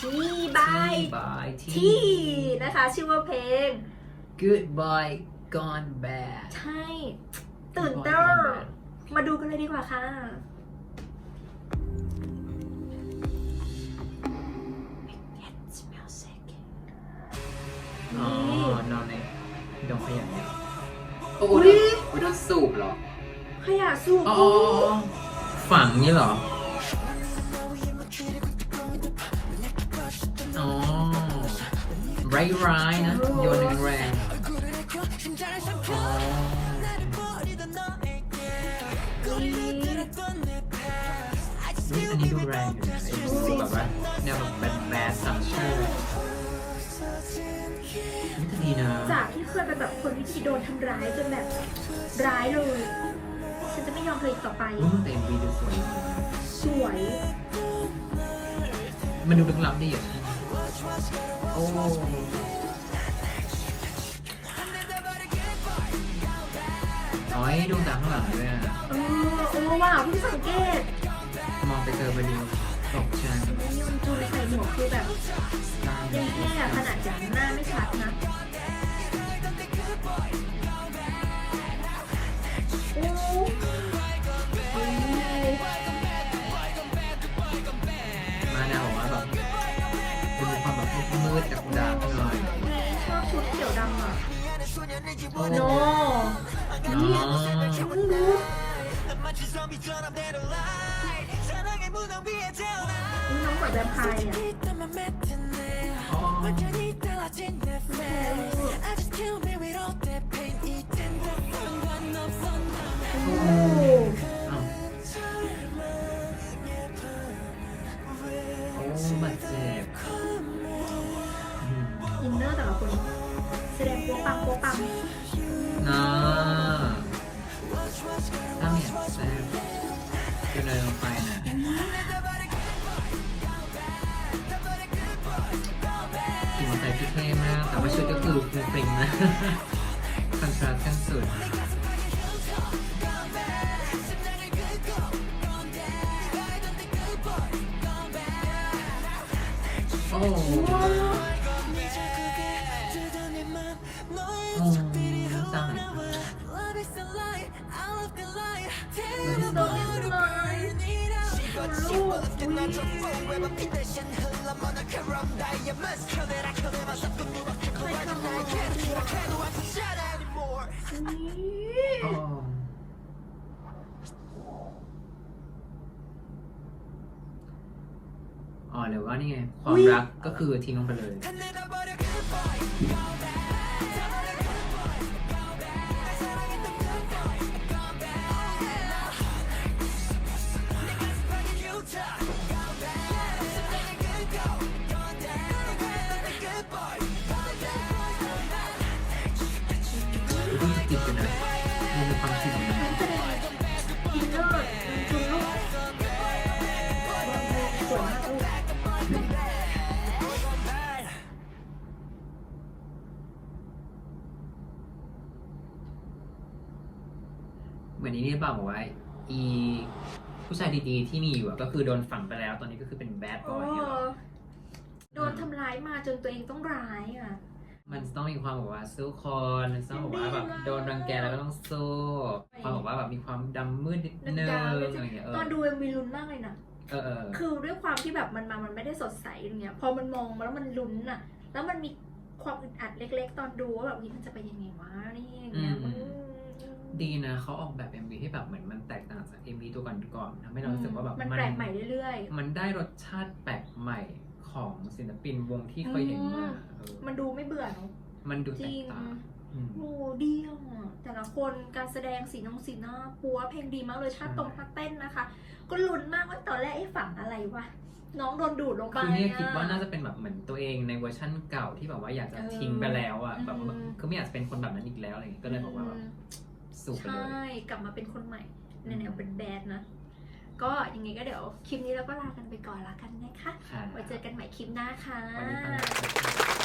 ที่บาย Bye ที่นะคะ ชื่อว่าเพลง Goodbye Gone Bad ใช่ ตื่นเต้นมาดูกันเลยดีกว่าค่ะอ๋อนอนในดงขยะเนี่ยโอ้อุ๊โหยโดนสูบเหรอขยะสูบอ๋ออ๋ออ๋อฝังนี่เหรอ อ๋อร้ายนะ โยนแรงๆอ๋อนี่อันนี้ดูแรงอยู่นะไอ้ดูแบบว่าแนวแบบแบดแบดสัมเชอร์นี่ก็ดีนะ จากที่เคยเป็นแบบคนที่โดนทำร้ายจนแบบร้ายเลย ฉันจะไม่ยอมเธออีกต่อไปอืมแต่ MV ดูสวยจริงสวย มันดูลึกลับดีอะ โอ้อ๋อยดูจากข้างหลังด้วยอะเออโอ้ว้าวเพิ่งสังเกตมองไปเจอพอดีตกใจนี่ยนจูนใส่หมวกคือแบบยังแค่ขนาดอย่างหน้าไม่ชัดนะ โอ้โนอ๋นี่อเพิ่งรู้นี่น้องเหมือนแวมไพร์อะอ๋ แสดงโป๊ะปังโป๊ะปังนะถ้าไม่ยแซ่บก็เลยลงไปนะขี่มอเตอร์ไซค์ที่เท่มากแต่ว่าชุดก็คือฟรุ้งฟริ้งนะคอนทราสต์กันสุดโอ้ โหว้าวโอ้าหลโดนเลยลูกอุ๊ยนี่โอ้อ๋อหรือว่านี่ไง ความรักก็คือทิ้งลงไปเลย มันมีความติดอยู่นะมันแสดงอินเนอร์คุณลูกสวยมากลูกเหมือนนี้นี่เปล่าบอกว่าอีผู้ชายดีๆที่มีอยู่อะก็คือโดนฝังไปแล้ว ตอนนี้ก็คือเป็นแบดบโอ้อยเนี่ยหรอ โดนทำร้ายมาจนตัวเองต้องร้ายอะ มันต้องมีความแบบว่าสู้คนมันต้องบอกว่าแบบโดนรังแกแล้วก็ต้องสู้ความบอกว่าแบบมีความดำมืดนิดนึงดำๆอะไรอย่างเงี้ยเอตอนอดูเอ็มวีลุ้นมากเลยนะ เออเออคือด้วยความที่แบบมันมา มันไม่ได้สดใสอย่างเงี้ย พอมันมองมาแล้วมันลุ้นอะแล้วมันมีความอึดอัดเล็ก ๆ ตอนดูว่าแบบนี่มันจะไปยังไงวะนี่อย่างเงี้ยอืม ดีนะเขาออกแบบ MV ที่แบบเหมือนมันแตกต่างจาก MV ตัวก่อนๆทำให้เรารู้สึกว่าแบบมันแปลกใหม่เรื่อยมันได้รสชาติแปลกใหม่ ของศิลปินวงที่เคยเห็นมาเออๆมันดูไม่เบื่อเนอะมันดูจแตริกงต่างอืม โอ้ดีอะแต่ละคนการแสดงสีน้องสีหน้าปัวเพลงดีมากเลยชาติตรงท่าเต้นนะคะ ก็ลุ้นมากว่าตอนแรกไอ้ฝังอะไรวะน้องโดนดูดลงไป คือเนี่ยอะคิดว่าน่าจะเป็นแบบเหมือนตัวเองในเวอร์ชั่นเก่าที่แบบว่าอยากจะทิ้งไปแล้วอะเออแบบว่าอืม คือไม่อยากจะเป็นคนแบบนั้นอีกแล้วอะไรอย่างเงี้ยก็เลยบอกว่าแบบสูบไปใช่เลยกลับมาเป็นคนใหม่ในแนวเป็นแบดนะ ก็ยังไงก็เดี๋ยวคลิปนี้เราก็ลากันไปก่อนละกันนะคะค่ะไว้เจอกันใหม่คลิปหน้าค่ะ วันนี้ต้อง